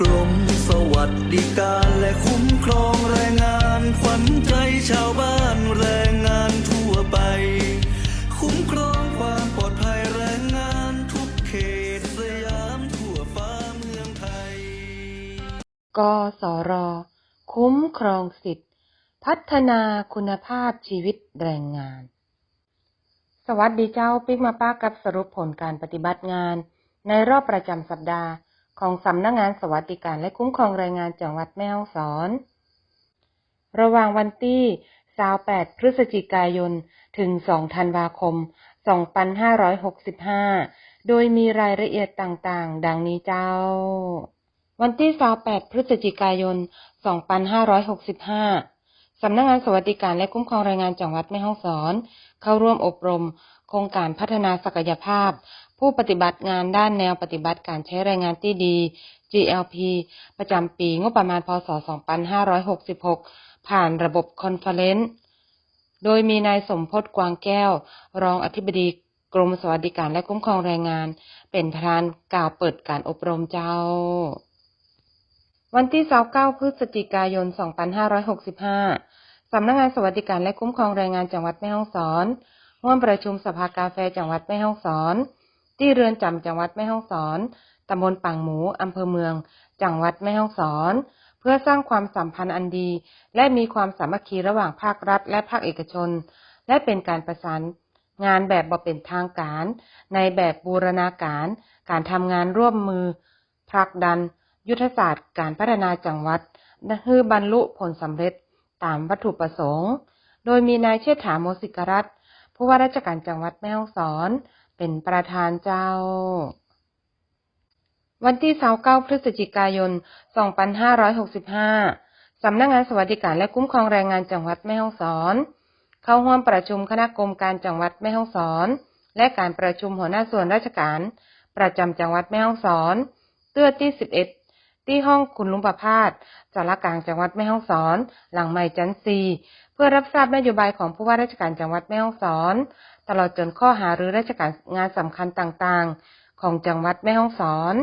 กรมสวัสดิการและคุ้มครองแรงงานขวัญใจชาวบ้านแรงงานทั่วไป คุ้มครองความปลอดภัยแรงงานทุกเขตสยามทั่วฟ้าเมืองไทย กสร คุ้มครองสิทธิพัฒนาคุณภาพชีวิตแรงงาน สวัสดีเจ้าปิ๊กมาป้ากับสรุปผลการปฏิบัติงาน ในรอบประจำสัปดาห์ ของสำนักงงานสวัสดิการและคุ้มครองแรงงานจังหวัดแม่ฮ่องสอน ระหว่างวันที่28พฤศจิกายน ถึง 2 ธันวาคม 2565 โดยมีรายละเอียดต่างๆ ดังนี้เจ้า วันที่28พฤศจิกายน 2565 สำนักงานสวัสดิการและคุ้มครองแรงงานจังหวัดแม่ฮ่องสอน เข้าร่วมอบรม โครงการพัฒนาศักยภาพ ผู้ปฏิบัติงานด้านแนวปฏิบัติการใช้แรงงานที่ดี GLP ประจำปีงบประมาณพศ 2566 ผ่านระบบคอนเฟอเรนซ์โดยมีนายสมพศกวางแก้ว รองอธิบดีกรมสวัสดิการและคุ้มครองแรงงาน เป็นประธานกล่าวเปิดการอบรมเจ้า วันที่ 29 พฤศจิกายน 2565 สำนักงานสวัสดิการและคุ้มครองแรงงานจังหวัดแม่ฮ่องสอน ร่วมประชุมสภากาแฟจังหวัดแม่ฮ่องสอน ที่เรือนจำจังหวัดแม่ฮ่องสอน ตำบลปางหมูอำเภอเมือง จังหวัดแม่ฮ่องสอน เพื่อสร้างความสัมพันธ์อันดี และมีความสามัคคีระหว่างภาครัฐ และภาคเอกชน และเป็นการประสานงานแบบบ่เป็นทางการ ในแบบบูรณาการ การทำงานร่วมมือผลักดัน ยุทธศาสตร์ การพัฒนาจังหวัดเพื่อบรรลุผลสำเร็จตามวัตถุประสงค์ โดยมีนายเชษฐาโมสิกรัตน ผู้ว่าราชการจังหวัดแม่ฮ่องสอน เป็นประธานเจ้า วันที่29พฤศจิกายน 2565 สำนักงานสวัสดิการและคุ้มครองแรงงานจังหวัดแม่ฮ่องสอน เข้าร่วมประชุมคณะกรรมการจังหวัดแม่ฮ่องสอน และการประชุมหัวหน้าส่วนราชการ ประจำจังหวัดแม่ฮ่องสอน เตื้อที่ 11ที่ห้องคุณลุงประพาสสารกลางจังหวัดแม่ฮ่องสอน หลังใหม่จันซี เพื่อรับทราบนโยบายของผู้ว่าราชการจังหวัดแม่ฮ่องสอน ตลอดจนข้อหาหรือราชการงานสำคัญต่างๆ ของจังหวัดแม่ฮ่องสอน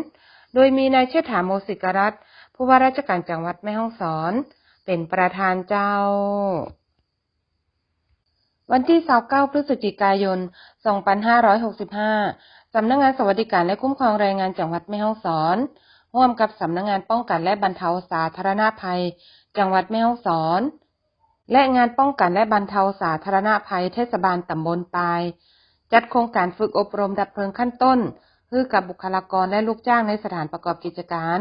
โดยมีนายเชษฐาโมสิกรัตน์ผู้ว่าราชการจังหวัดแม่ฮ่องสอน เป็นประธานเจ้า วันที่ 29 พฤศจิกายน 2565 สำนักงานสวัสดิการและคุ้มครองแรงงานจังหวัดแม่ฮ่องสอนร่วมกับสำนักงานป้องกันและบรรเทาสาธารณภัย จังหวัดแม่ฮ่องสอน และงานป้องกันและบรรเทาสาธารณภัยเทศบาลตำบลปาย จัดโครงการฝึกอบรมดับเพลิงขั้นต้นเพื่อกับบุคลากรและลูกจ้างในสถานประกอบกิจการ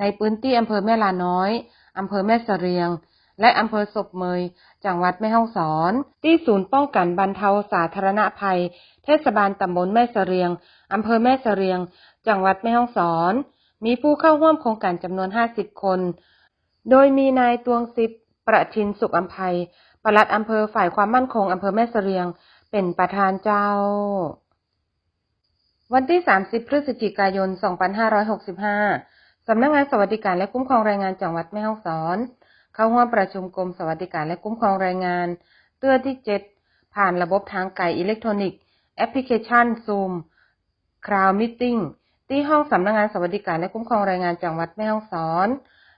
ในพื้นที่อำเภอแม่ลาน้อยอำเภอแม่เสรียง และอำเภอศพเมย จังหวัดแม่ฮ่องสอน ที่ศูนย์ป้องกันบรรเทาสาธารณภัย เทศบาลตำบลแม่เสรียงอำเภอแม่เสรียง จังหวัดแม่ฮ่องสอน มีผู้เข้าร่วมโครงการจำนวน 50 คน โดยมีนายตวงสิบ ประทินสุขอัมภัยปลัดอำเภอฝ่ายความมั่นคงอำเภอแม่เสรียง เป็นประธานเจ้า วันที่ 30 พฤศจิกายน 2565 สำนักงานสวัสดิการและคุ้มครองแรงงานจังหวัดแม่ฮ่องสอน เข้าร่วมประชุมกรมสวัสดิการและคุ้มครองแรงงาน เตื้อที่ 7 ผ่านระบบทางไกลอิเล็กทรอนิกส์แอปพลิเคชัน Zoom Crowd Meeting ที่ห้องสำนักงานสวัสดิการและคุ้มครองแรงงานจังหวัดแม่ฮ่องสอน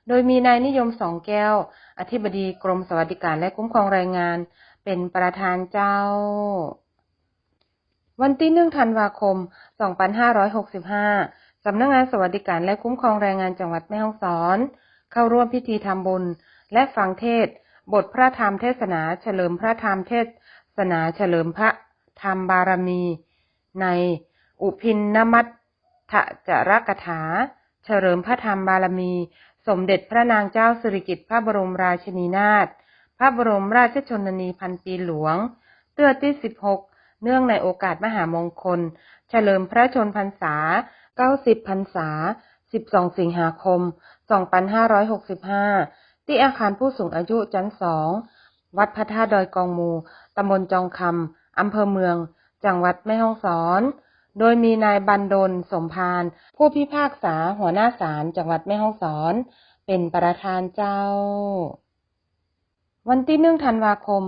โดยมีนายนิยมสองแก้ว อธิบดีกรมสวัสดิการและคุ้มครองแรงงาน เป็นประธานเจ้า วันที่หนึ่งธันวาคม 2565 สำนักงานสวัสดิการและคุ้มครองแรงงานจังหวัดแม่ฮ่องสอน เข้าร่วมพิธีทำบุญ และฟังเทศ บทพระธรรมเทศนาเฉลิมพระธรรมเทศนาเฉลิมพระธรรมบารมี ในอุพินนมัตถจรกถา เฉลิมพระธรรมบารมี สมเด็จพระนางเจ้าสิริกิติ์พระบรมราชินีนาถ พระบรมราชชนนีพันปีหลวง เตื้อที่ 16 เนื่องในโอกาสมหามงคล เฉลิมพระชนพรรษา 90 พรรษา 12 สิงหาคม 2565 ที่อาคารผู้สูงอายุชั้นสอง วัดพระธาตุดอยกองมู ตำบลจองคำอำเภอเมือง จังหวัดแม่ฮ่องสอน โดยมีนายบันดลสมพาน ผู้พิพากษาหัวหน้าศาลจังหวัดแม่ฮ่องสอน เป็นประธานเจ้า วันที่หนึ่งธันวาคม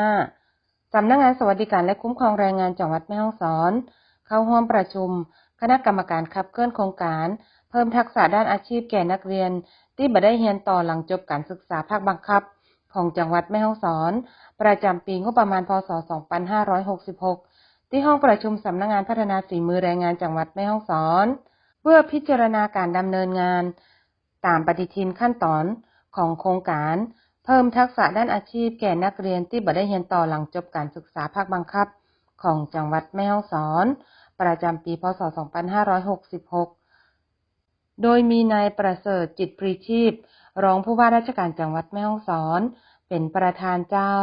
2565 สำนักงานสวัสดิการและคุ้มครองแรงงานจังหวัดแม่ฮ่องสอน เข้าร่วมประชุม คณะกรรมการขับเคลื่อนโครงการ เพิ่มทักษะด้านอาชีพแก่นักเรียน ที่บ่ได้เรียนต่อหลังจบการศึกษาภาคบังคับ ของจังหวัดแม่ฮ่องสอน ประจำปีงบประมาณพศ 2566 ที่ห้องประชุมสำนักงานพัฒนาฝีมือแรงงานจังหวัดแม่ฮ่องสอน เพื่อพิจารณาการดำเนินงาน ตามปฏิทินขั้นตอนของโครงการ เพิ่มทักษะด้านอาชีพแก่นักเรียนที่บ่ได้เรียนต่อหลังจบการศึกษาภาคบังคับ ของจังหวัดแม่ฮ่องสอน ประจำปีพศ 2566 โดยมีนายประเสริฐจิตปรีชีพ รองผู้ว่าราชการจังหวัดแม่ฮ่องสอน เป็นประธานเจ้า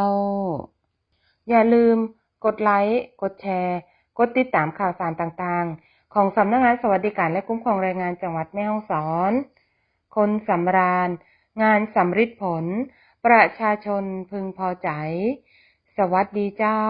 อย่าลืม กดไลค์ กดแชร์ กดติดตามข่าวสารต่างๆ ของสำนักงานสวัสดิการและคุ้มครองแรงงานจังหวัดแม่ฮ่องสอน คนสำราญ งานสำริดผล ประชาชนพึงพอใจ สวัสดีเจ้า